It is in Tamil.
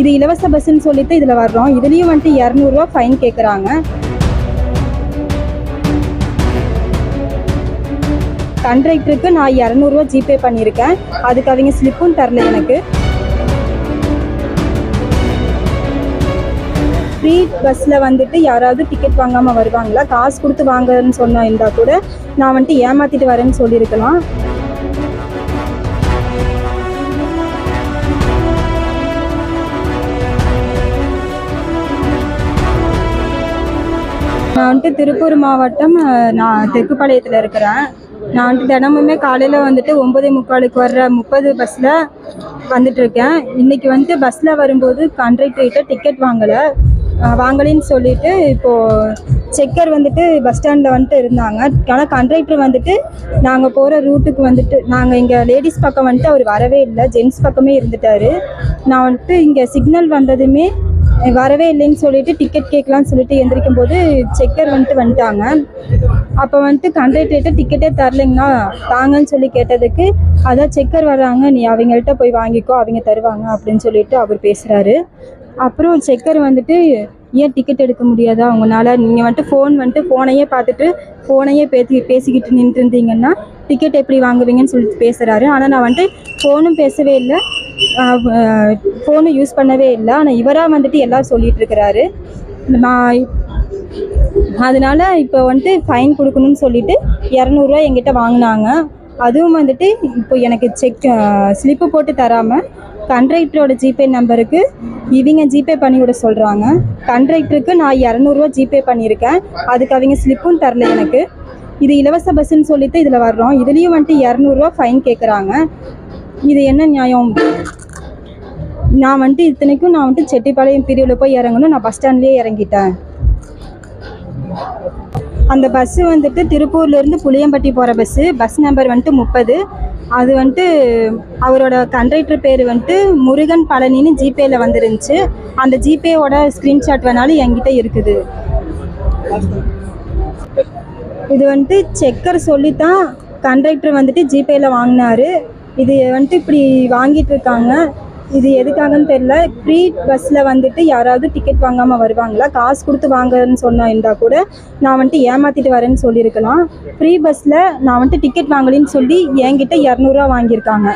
இது இலவச பஸ்ஸுன்னு சொல்லிட்டு இதில் வர்றோம். இதுலேயும் வந்துட்டு இரநூறுவா ஃபைன் கேட்குறாங்க கண்ட்ராக்டருக்கு நான் இரநூறுவா ஜிபே பண்ணியிருக்கேன். அதுக்கு அவங்க ஸ்லிப்பும் தரல எனக்கு. ஃப்ரீ பஸ்ஸில் வந்துட்டு யாராவது டிக்கெட் வாங்காமல் வருவாங்களா? காசு கொடுத்து வாங்குறேன்னு சொன்னா இருந்தால் கூட நான் வந்துட்டு ஏமாற்றிட்டு வரேன்னு சொல்லியிருக்கலாம். நான் வந்துட்டு திருப்பூர் மாவட்டம் நான் தெக்குப்பாளையத்தில் இருக்கிறேன். நான் வந்துட்டு தினமுமே காலையில் வந்துட்டு ஒம்பதே முக்காலுக்கு வர்ற முப்பது பஸ்ஸில் வந்துட்டுருக்கேன் இன்றைக்கி இன்னைக்கு வந்துட்டு பஸ்ஸில் வரும்போது கண்ட்ரக்டர்கிட்ட டிக்கெட் வாங்கலை. வாங்கலைன்னு சொல்லிட்டு இப்போது செக்கர் வந்துட்டு பஸ் ஸ்டாண்டில் வந்துட்டு இருந்தாங்க. ஆனால் கண்ட்ரக்டர் வந்துட்டு நாங்கள் போகிற ரூட்டுக்கு வந்துட்டு நாங்கள் இங்கே லேடிஸ் பக்கம் வந்துட்டு அவர் வரவே இல்லை. ஜென்ஸ் பக்கமே இருந்துட்டார். நான் வந்துட்டு இங்கே சிக்னல் வந்ததுமே வரவே இல்லைன்னு சொல்லிட்டு டிக்கெட் கேட்கலான்னு சொல்லிட்டு எந்திரிக்கும் போது செக்கர் வந்துட்டு வந்துட்டாங்க. அப்போ வந்துட்டு கண்டக்டர்கிட்ட டிக்கெட்டே தரலைங்கண்ணா தாங்கன்னு சொல்லி கேட்டதுக்கு அதான் செக்கர் வர்றாங்க. நீ அவங்கள்ட்ட போய் வாங்கிக்கோ. அவங்க தருவாங்க. அப்படின்னு சொல்லிட்டு அவர் பேசுகிறாரு அப்புறம் செக்கர் வந்துட்டு ஏன் டிக்கெட் எடுக்க முடியாதா? உங்களால் நீங்கள் வந்துட்டு ஃபோன் வந்துட்டு ஃபோனையே பார்த்துட்டு ஃபோனையே பேசி பேசிக்கிட்டு நின்றுருந்தீங்கன்னா டிக்கெட் எப்படி வாங்குவீங்கன்னு சொல்லிட்டு பேசுகிறாரு ஆனால் நான் வந்துட்டு ஃபோனும் பேசவே இல்லை. ஃபோனு யூஸ் பண்ணவே இல்லை. ஆனால் இவராக வந்துட்டு எல்லாம் சொல்லிட்டு இருக்கிறாரு நான் அதனால இப்போ வந்துட்டு ஃபைன் கொடுக்கணும்னு சொல்லிட்டு இரநூறுவா எங்கிட்ட வாங்கினாங்க. அதுவும் வந்துட்டு இப்போ எனக்கு செக் ஸ்லிப்பு போட்டு தராமல் கண்ட்ராக்டரோட ஜிபே நம்பருக்கு இவங்க ஜிபே பண்ணி விட சொல்கிறாங்க கண்ட்ராக்டருக்கு நான் இரநூறுவா ஜிபே பண்ணியிருக்கேன். அதுக்கு அவங்க ஸ்லிப்பும் தரல எனக்கு. இது இலவச பஸ்ஸுன்னு சொல்லிட்டு இதில் வர்றோம். இதுலேயும் வந்துட்டு இரநூறுவா ஃபைன் கேட்குறாங்க இது என்ன நியாயம்? நான் வந்துட்டு இத்தனைக்கும் நான் வந்துட்டு செட்டிப்பாளையம் பிரிவில் போய் இறங்கணும். நான் பஸ் ஸ்டாண்ட்லேயே இறங்கிட்டேன். அந்த பஸ்ஸு வந்துட்டு திருப்பூர்லேருந்து புளியம்பட்டி போகிற பஸ்ஸு பஸ் நம்பர் வந்துட்டு முப்பது. அது வந்துட்டு அவரோட கண்டக்டர் பேர் வந்துட்டு முருகன் பழனின்னு ஜிபேயில் வந்துருந்துச்சு. அந்த ஜிபேயோட ஸ்க்ரீன்ஷாட் வேணாலும் என்கிட்ட இருக்குது. இது வந்துட்டு செக்கர் சொல்லி தான் கண்டக்டர் வந்துட்டு ஜிபேயில் வாங்கினாரு. இது வந்துட்டு இப்படி வாங்கிட்டு இருக்காங்க இது எதுக்காகன்னு தெரில ஃப்ரீ பஸ்ஸில் வந்துட்டு யாராவது டிக்கெட் வாங்காமல் வருவாங்களா? காசு கொடுத்து வாங்குறேன்னு சொன்னா இருந்தால் கூட நான் வந்துட்டு ஏமாற்றிட்டு வரேன்னு சொல்லியிருக்கலாம். ஃப்ரீ பஸ்ஸில் நான் வந்துட்டு டிக்கெட் வாங்கலின்னு சொல்லி என்கிட்ட இரநூறுவா வாங்கியிருக்காங்க.